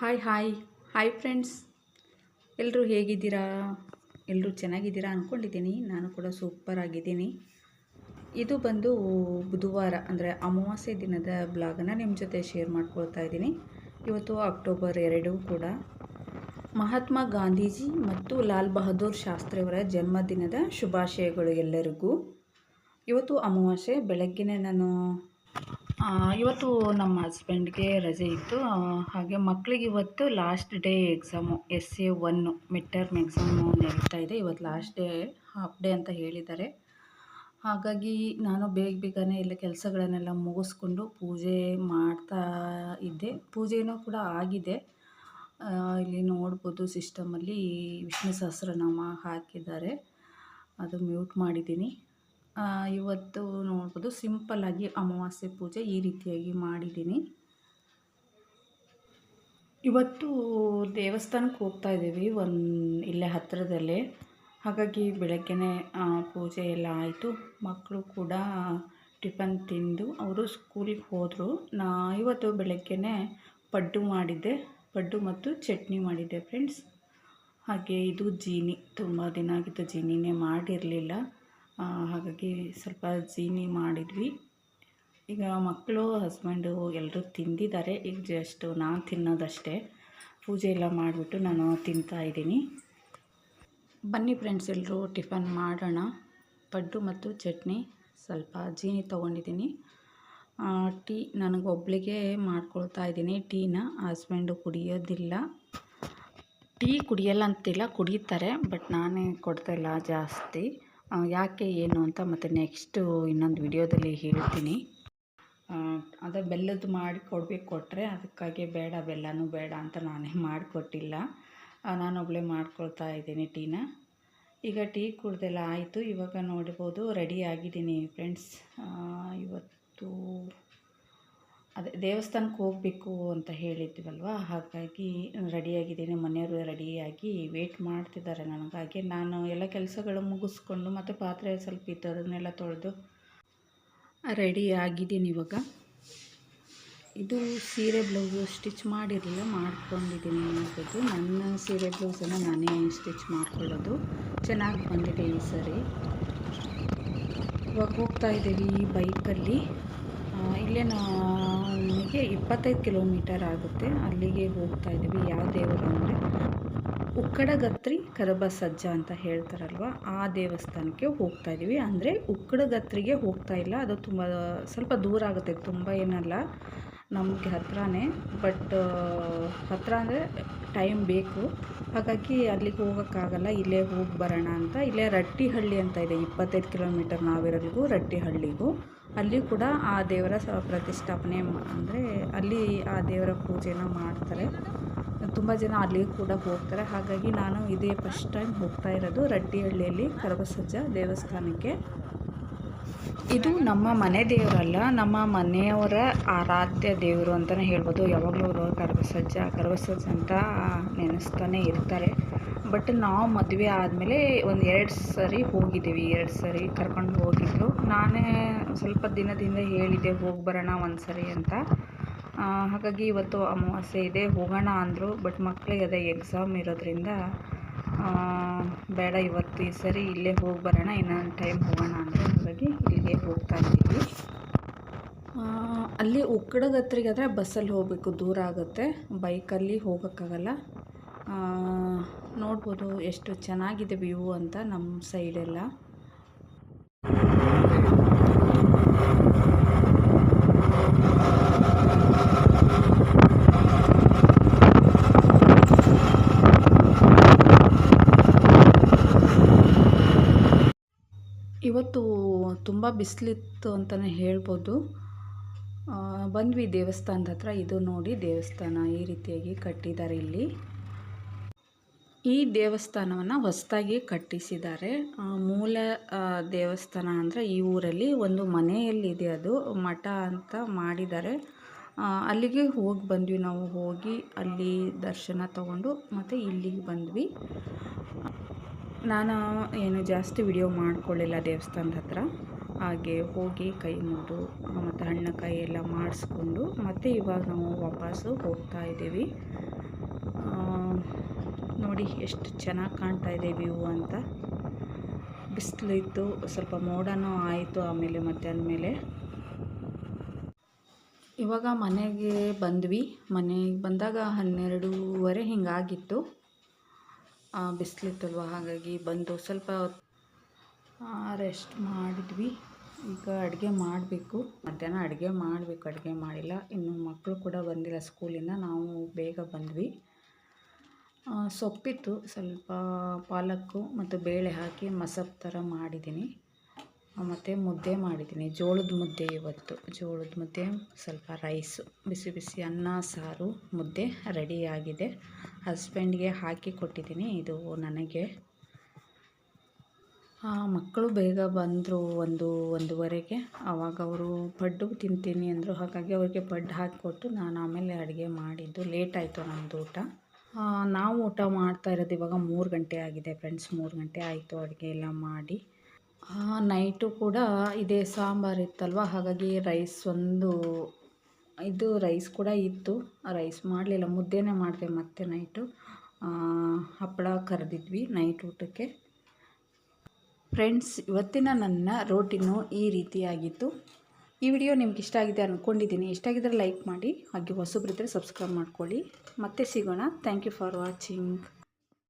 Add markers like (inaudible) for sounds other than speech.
Hi hi hi friends ಎಲ್ಲರೂ ಹೇಗಿದ್ದೀರಾ? ಎಲ್ಲರೂ ಚೆನ್ನಾಗಿದ್ದೀರಾ ಅಂದ್ಕೊಂಡಿದ್ದೀನಿ ನಾನು ಕೂಡ ಸೂಪರ್ ಆಗಿದ್ದೀನಿ. ಇದು ಬಂದು ಬುಧವಾರ, ಅಂದರೆ ಅಮಾವಾಸ್ಯೆ ದಿನದ ಬ್ಲಾಗನ್ನು ನಿಮ್ಮ ಜೊತೆ ಶೇರ್ ಮಾಡ್ಕೊಳ್ತಾ ಇದ್ದೀನಿ. ಇವತ್ತು ಅಕ್ಟೋಬರ್ ಎರಡು ಕೂಡ. ಮಹಾತ್ಮ ಗಾಂಧೀಜಿ ಮತ್ತು ಲಾಲ್ ಬಹದ್ದೂರ್ ಶಾಸ್ತ್ರಿಯವರ ಜನ್ಮದಿನದ ಶುಭಾಶಯಗಳು ಎಲ್ಲರಿಗೂ. ಇವತ್ತು ಅಮಾವಾಸ್ಯೆ, ಬೆಳಗ್ಗೆನೇ ನಾನು ಇವತ್ತು ನಮ್ಮ ಹಸ್ಬೆಂಡ್ಗೆ ರಜೆ ಇತ್ತು. ಹಾಗೆ ಮಕ್ಕಳಿಗೆ ಇವತ್ತು last day exam S A one mid term exam ನಡೀತಾ ಇದೆ. ಇವತ್ತು ಲಾಸ್ಟ್ ಡೇ ಹಾಫ್ ಡೇ ಅಂತ ಹೇಳಿದ್ದಾರೆ. ಹಾಗಾಗಿ ನಾನು ಬೇಗ ಬೇಗನೆ ಎಲ್ಲ ಕೆಲಸಗಳನ್ನೆಲ್ಲ ಮುಗಿಸ್ಕೊಂಡು ಪೂಜೆ ಮಾಡ್ತಾ ಇದ್ದೆ. ಪೂಜೆನೂ ಕೂಡ ಆಗಿದೆ. ಇಲ್ಲಿ ನೋಡ್ಬೋದು ಸಿಸ್ಟಮಲ್ಲಿ ವಿಷ್ಣು ಸಹಸ್ರನಾಮ ಹಾಕಿದ್ದಾರೆ. ಅದು ಮ್ಯೂಟ್ ಮಾಡಿದ್ದೀನಿ. ಇವತ್ತು ನೋಡ್ಬೋದು ಸಿಂಪಲ್ಲಾಗಿ ಅಮಾವಾಸ್ಯೆ ಪೂಜೆ ಈ ರೀತಿಯಾಗಿ ಮಾಡಿದ್ದೀನಿ. ಇವತ್ತು ದೇವಸ್ಥಾನಕ್ಕೆ ಹೋಗ್ತಾ ಇದ್ದೀವಿ ಒಂದು ಇಲ್ಲೇ ಹತ್ತಿರದಲ್ಲೇ ಹಾಗಾಗಿ ಬೆಳಗ್ಗೆನೇ ಪೂಜೆ ಎಲ್ಲ ಆಯಿತು. ಮಕ್ಕಳು ಕೂಡ ಟಿಫನ್ ತಿಂದು ಅವರು ಸ್ಕೂಲಿಗೆ ಹೋದರು. ನಾ, ಇವತ್ತು ಬೆಳಗ್ಗೆನೇ ಪಡ್ಡು ಮಾಡಿದ್ದೆ. ಪಡ್ಡು ಮತ್ತು ಚಟ್ನಿ ಮಾಡಿದ್ದೆ ಫ್ರೆಂಡ್ಸ್. ಹಾಗೆ ಇದು ಜೀನಿ, ತುಂಬ ದಿನ ಆಗಿತ್ತು ಜೀನಿನೇ ಮಾಡಿರಲಿಲ್ಲ. ಹಾಗಾಗಿ ಸ್ವಲ್ಪ ಜೀನಿ ಮಾಡಿದ್ವಿ. ಈಗ ಮಕ್ಕಳು ಹಸ್ಬೆಂಡು ಎಲ್ಲರೂ ತಿಂದಿದ್ದಾರೆ. ಈಗ ಜಸ್ಟ್ ನಾನು ತಿನ್ನೋದಷ್ಟೇ. ಪೂಜೆ ಎಲ್ಲ ಮಾಡಿಬಿಟ್ಟು ನಾನು ತಿಂತಾ ಇದ್ದೀನಿ. ಬನ್ನಿ ಫ್ರೆಂಡ್ಸ್ ಎಲ್ಲರೂ ಟಿಫನ್ ಮಾಡೋಣ. ಪಡ್ಡು ಮತ್ತು ಚಟ್ನಿ ಸ್ವಲ್ಪ ಜೀನಿ ತೊಗೊಂಡಿದ್ದೀನಿ. ಟೀ ಟೀ ನನಗೊಬ್ಳಿಗೆ ಮಾಡ್ಕೊಳ್ತಾ ಇದ್ದೀನಿ. ಟೀನ ಹಸ್ಬೆಂಡು ಕುಡಿಯೋದಿಲ್ಲ. ಟೀ ಕುಡಿಯಲ್ಲ ಅಂತಿಲ್ಲ, ಕುಡಿತಾರೆ ಬಟ್ ನಾನೇ ಕೊಡ್ತಾಯಿಲ್ಲ ಜಾಸ್ತಿ. ಯಾಕೆ, ಏನು ಅಂತ ಮತ್ತು ನೆಕ್ಸ್ಟು ಇನ್ನೊಂದು ವಿಡಿಯೋದಲ್ಲಿ ಹೇಳ್ತೀನಿ. ಅದೇ ಬೆಲ್ಲದ್ದು ಮಾಡಿ ಕೊಡಬೇಕು ಕೊಟ್ಟರೆ ಅದಕ್ಕಾಗಿ ಬೇಡ, ಬೆಲ್ಲನೂ ಬೇಡ ಅಂತ ನಾನೇ (laughs) ಮಾಡಿಕೊಟ್ಟಿಲ್ಲ. ನಾನೊಬ್ಬಳೇ ಮಾಡ್ಕೊಳ್ತಾ ಇದ್ದೀನಿ ಟೀನ. ಈಗ ಟೀ ಕುಡ್ದೆಲ್ಲ ಆಯಿತು. ಇವಾಗ ನೋಡ್ಬೋದು ರೆಡಿ ಆಗಿದ್ದೀನಿ ಫ್ರೆಂಡ್ಸ್ ಇವತ್ತು ಅದೇ ದೇವಸ್ಥಾನಕ್ಕೆ ಹೋಗಬೇಕು ಅಂತ ಹೇಳಿದ್ವಲ್ವ? ಹಾಗಾಗಿ ರೆಡಿಯಾಗಿದ್ದೀನಿ, ಮನೆಯವರು ರೆಡಿಯಾಗಿ ವೇಟ್ ಮಾಡ್ತಿದ್ದಾರೆ ನನಗಾಗಿ ನಾನು ಎಲ್ಲ ಕೆಲಸಗಳು ಮುಗಿಸ್ಕೊಂಡು ಮತ್ತು ಪಾತ್ರೆ ಸ್ವಲ್ಪ ಇದ್ದದನ್ನೆಲ್ಲ ತೊಳೆದು ರೆಡಿ ಆಗಿದ್ದೀನಿ ಇವಾಗ. ಇದು ಸೀರೆ ಬ್ಲೌಸು ಸ್ಟಿಚ್ ಮಾಡಿರಲಿಲ್ಲ, ಮಾಡ್ಕೊಂಡಿದ್ದೀನಿ ಅನ್ನೋದು. ನನ್ನ ಸೀರೆ ಬ್ಲೌಸನ್ನು ನಾನೇ ಸ್ಟಿಚ್ ಮಾಡ್ಕೊಳ್ಳೋದು. ಚೆನ್ನಾಗಿ ಬಂದಿದೆ ಈ ಸರಿ. ಇವಾಗ ಹೋಗ್ತಾ ಇದ್ದೀವಿ ಬೈಕಲ್ಲಿ ಇಲ್ಲೇ ನಮಗೆ ಇಪ್ಪತ್ತೈದು ಕಿಲೋಮೀಟರ್ ಆಗುತ್ತೆ. ಅಲ್ಲಿಗೆ ಹೋಗ್ತಾ ಇದ್ದೀವಿ. ಯಾವ ದೇವರು ಅಂದರೆ ಉಕ್ಕಡಗತ್ರಿ ಕರಬಸಜ್ಜ ಅಂತ ಹೇಳ್ತಾರಲ್ವ? ಆ ದೇವಸ್ಥಾನಕ್ಕೆ ಹೋಗ್ತಾ ಇದ್ದೀವಿ. ಅಂದರೆ ಉಕ್ಕಡಗತ್ರಿಗೆ ಹೋಗ್ತಾ ಇಲ್ಲ. ಅದು ತುಂಬ ಸ್ವಲ್ಪ ದೂರ ಆಗುತ್ತೆ. ತುಂಬ ಏನಲ್ಲ. ನಮಗೆ ಹತ್ತಿರನೇ ಬಟ್ ಹತ್ತಿರ ಅಂದರೆ ಟೈಮ್ ಬೇಕು. ಹಾಗಾಗಿ ಅಲ್ಲಿಗೆ ಹೋಗೋಕ್ಕಾಗಲ್ಲ, ಇಲ್ಲೇ ಹೋಗಿ ಬರೋಣ ಅಂತ. ಇಲ್ಲೇ ರಟ್ಟಿಹಳ್ಳಿ ಅಂತ ಇದೆ, ಇಪ್ಪತ್ತೈದು ಕಿಲೋಮೀಟರ್ ನಾವಿರೋರಿಗೂ ರಟ್ಟಿಹಳ್ಳಿಗೂ. ಅಲ್ಲಿ ಕೂಡ ಆ ದೇವರ ಸ, ಪ್ರತಿಷ್ಠಾಪನೆ ಅಂದರೆ ಅಲ್ಲಿ ಆ ದೇವರ ಪೂಜೆನ ಮಾಡ್ತಾರೆ. ತುಂಬ ಜನ ಅಲ್ಲಿಗೆ ಕೂಡ ಹೋಗ್ತಾರೆ. ಹಾಗಾಗಿ ನಾನು ಇದೇ ಫಸ್ಟ್ ಟೈಮ್ ಹೋಗ್ತಾ ಇರೋದು ರಟ್ಟಿಹಳ್ಳಿಯಲ್ಲಿ ಕರಬಸಜ್ಜ ದೇವಸ್ಥಾನಕ್ಕೆ. ಇದು ನಮ್ಮ ಮನೆ ದೇವರಲ್ಲ, ನಮ್ಮ ಮನೆಯವರ ಆರಾಧ್ಯ ದೇವರು ಅಂತಲೇ ಹೇಳ್ಬೋದು. ಯಾವಾಗಲೂ ಅವರು ಕರ್ಬಸಜ್ಜ ಕರಬಸಜ್ಜ ಅಂತ ನೆನೆಸ್ತಾನೆ ಇರ್ತಾರೆ. ಬಟ್ ನಾವು ಮದುವೆ ಆದಮೇಲೆ ಒಂದು ಎರಡು ಸರಿ ಹೋಗಿದ್ದೀವಿ, ಎರಡು ಸರಿ ಕರ್ಕೊಂಡು ಹೋಗಿದ್ರು ನಾನೇ ಸ್ವಲ್ಪ ದಿನದಿಂದ ಹೇಳಿದ್ದೆ, ಹೋಗಿ ಬರೋಣ ಒಂದು ಸರಿ ಅಂತ ಹಾಗಾಗಿ ಇವತ್ತು ಅಮಾವಾಸ್ಯೆ ಇದೆ, ಹೋಗೋಣ ಅಂದರು. ಬಟ್ ಮಕ್ಕಳಿಗೆ ಅದೇ ಎಕ್ಸಾಮ್ ಇರೋದ್ರಿಂದ ಬೇಡ ಇವತ್ತು ಈ ಸರಿ ಇಲ್ಲೇ ಹೋಗಿ ಬರೋಣ ಇನ್ನೊಂದು ಟೈಮ್ ಹೋಗೋಣ ಅಂತ ಹಾಗಾಗಿ ಇಲ್ಲಿಗೆ ಹೋಗ್ತಾ ಇದ್ದೀವಿ. ಅಲ್ಲಿ ಉಕ್ಕಡದ ಹತ್ರಿಗಾದರೆ ಬಸ್ಸಲ್ಲಿ ಹೋಗಬೇಕು, ದೂರ ಆಗುತ್ತೆ. ಬೈಕಲ್ಲಿ ಹೋಗೋಕ್ಕಾಗಲ್ಲ. ನೋಡ್ಬೋದು ಎಷ್ಟು ಚೆನ್ನಾಗಿದೆ ವ್ಯೂ ಅಂತ ನಮ್ಮ ಸೈಡೆಲ್ಲ ಇವತ್ತು ತುಂಬ ಬಿಸಿಲಿತ್ತು ಅಂತಲೇ ಹೇಳ್ಬೋದು. ಬಂದ್ವಿ ದೇವಸ್ಥಾನದ ಹತ್ರ. ಇದು ನೋಡಿ ದೇವಸ್ಥಾನ ಈ ರೀತಿಯಾಗಿ ಕಟ್ಟಿದ್ದಾರೆ ಇಲ್ಲಿ. ಈ ದೇವಸ್ಥಾನವನ್ನು ಹೊಸದಾಗಿ ಕಟ್ಟಿಸಿದ್ದಾರೆ. ಮೂಲ ದೇವಸ್ಥಾನ ಅಂದರೆ ಈ ಊರಲ್ಲಿ ಒಂದು ಮನೆಯಲ್ಲಿದೆ ಅದು. ಮಠ ಅಂತ ಮಾಡಿದ್ದಾರೆ. ಅಲ್ಲಿಗೆ ಹೋಗಿ ಬಂದ್ವಿ ನಾವು. ಹೋಗಿ ಅಲ್ಲಿ ದರ್ಶನ ತಗೊಂಡು ಮತ್ತು ಇಲ್ಲಿಗೆ ಬಂದ್ವಿ. ನಾನು ಏನು ಜಾಸ್ತಿ ವಿಡಿಯೋ ಮಾಡ್ಕೊಳ್ಳಿಲ್ಲ ದೇವಸ್ಥಾನದ ಹತ್ರ. ಹಾಗೆ ಹೋಗಿ ಕೈ ಮುಗಿದು, ಮತ್ತು ಹಣ್ಣು ಕೈ ಎಲ್ಲ ಮಾಡಿಸ್ಕೊಂಡು, ಮತ್ತು ಇವಾಗ ನಾವು ವಾಪಸ್ಸು ಹೋಗ್ತಾ ಇದ್ದೀವಿ. ನೋಡಿ ಎಷ್ಟು ಚೆನ್ನಾಗಿ ಕಾಣ್ತಾ ಇದೆ ವ್ಯೂ ಅಂತ. ಬಿಸಿಲು ಇತ್ತು, ಸ್ವಲ್ಪ ಮೋಡನೂ ಆಯಿತು ಆಮೇಲೆ ಮಧ್ಯಾಹ್ನ ಮೇಲೆ ಇವಾಗ ಮನೆಗೆ ಬಂದ್ವಿ. ಮನೆಗೆ ಬಂದಾಗ ಹನ್ನೆರಡೂವರೆ ಹಿಂಗಾಗಿತ್ತು. ಬಿಸಿಲಿತ್ತಲ್ವ? ಹಾಗಾಗಿ ಬಂದು ಸ್ವಲ್ಪ ರೆಸ್ಟ್ ಮಾಡಿದ್ವಿ. ಈಗ ಅಡುಗೆ ಮಾಡಬೇಕು. ಮಧ್ಯಾಹ್ನ ಅಡುಗೆ ಮಾಡಬೇಕು. ಅಡುಗೆ ಮಾಡಿಲ್ಲ. ಇನ್ನು ಮಕ್ಕಳು ಕೂಡ ಬಂದಿಲ್ಲ ಸ್ಕೂಲಿಂದ. ನಾವು ಬೇಗ ಬಂದ್ವಿ. ಸೊಪ್ಪಿತ್ತು. ಸ್ವಲ್ಪ ಪಾಲಕ್ಕು ಮತ್ತು ಬೇಳೆ ಹಾಕಿ ಮಸಪ್ ಥರ ಮಾಡಿದ್ದೀನಿ. ಮತ್ತು ಮುದ್ದೆ ಮಾಡಿದ್ದೀನಿ. ಜೋಳದ ಮುದ್ದೆ ಇವತ್ತು. ಜೋಳದ ಮುದ್ದೆ, ಸ್ವಲ್ಪ ರೈಸು ಬಿಸಿ ಬಿಸಿ ಅನ್ನ, ಸಾರು, ಮುದ್ದೆ ರೆಡಿಯಾಗಿದೆ ಹಸ್ಬೆಂಡ್ಗೆ ಹಾಕಿ ಕೊಟ್ಟಿದ್ದೀನಿ. ಇದು ನನಗೆ. ಮಕ್ಕಳು ಬೇಗ ಬಂದರು ಒಂದು ಒಂದೂವರೆಗೆ. ಆವಾಗ ಅವರು ಪಡ್ಡು ತಿಂತೀನಿ ಅಂದರು. ಹಾಗಾಗಿ ಅವರಿಗೆ ಪಡ್ಡು ಹಾಕಿಕೊಟ್ಟು ನಾನು ಆಮೇಲೆ ಅಡುಗೆ ಮಾಡಿದ್ದು. ಲೇಟ್ ಆಯಿತು ನಮ್ಮದು ಊಟ. ನಾವು ಊಟ ಮಾಡ್ತಾ ಇರೋದು ಇವಾಗ ಮೂರು ಗಂಟೆ ಆಗಿದೆ. ಫ್ರೆಂಡ್ಸ್ ಮೂರು ಗಂಟೆ ಆಯಿತು ಅಡುಗೆ ಎಲ್ಲ ಮಾಡಿ. ನೈಟು ಕೂಡ ಇದೇ ಸಾಂಬಾರು ಇತ್ತಲ್ವ? ಹಾಗಾಗಿ ರೈಸ್ ಒಂದು, ಇದು ರೈಸ್ ಕೂಡ ಇತ್ತು. ರೈಸ್ ಮಾಡಲಿಲ್ಲ, ಮುದ್ದೆನೇ ಮಾಡಿದೆ ಮತ್ತೆ ನೈಟು ಹಪ್ಪಳ ಕರೆದಿದ್ವಿ ನೈಟ್ ಊಟಕ್ಕೆ. ಫ್ರೆಂಡ್ಸ್ ಇವತ್ತಿನ ನನ್ನ ರೋಟಿನು ಈ ರೀತಿಯಾಗಿತ್ತು. ಈ ವಿಡಿಯೋ ನಿಮ್ಗೆ ಇಷ್ಟ ಆಗಿದೆ ಅಂದ್ಕೊಂಡಿದ್ದೀನಿ ಇಷ್ಟ ಆಗಿದ್ರೆ ಲೈಕ್ ಮಾಡಿ, ಹಾಗೆ ಹೊಸಬ್ರಿದ್ದರೆ ಸಬ್ಸ್ಕ್ರೈಬ್ ಮಾಡ್ಕೊಳ್ಳಿ. ಮತ್ತೆ ಸಿಗೋಣ. Thank you for watching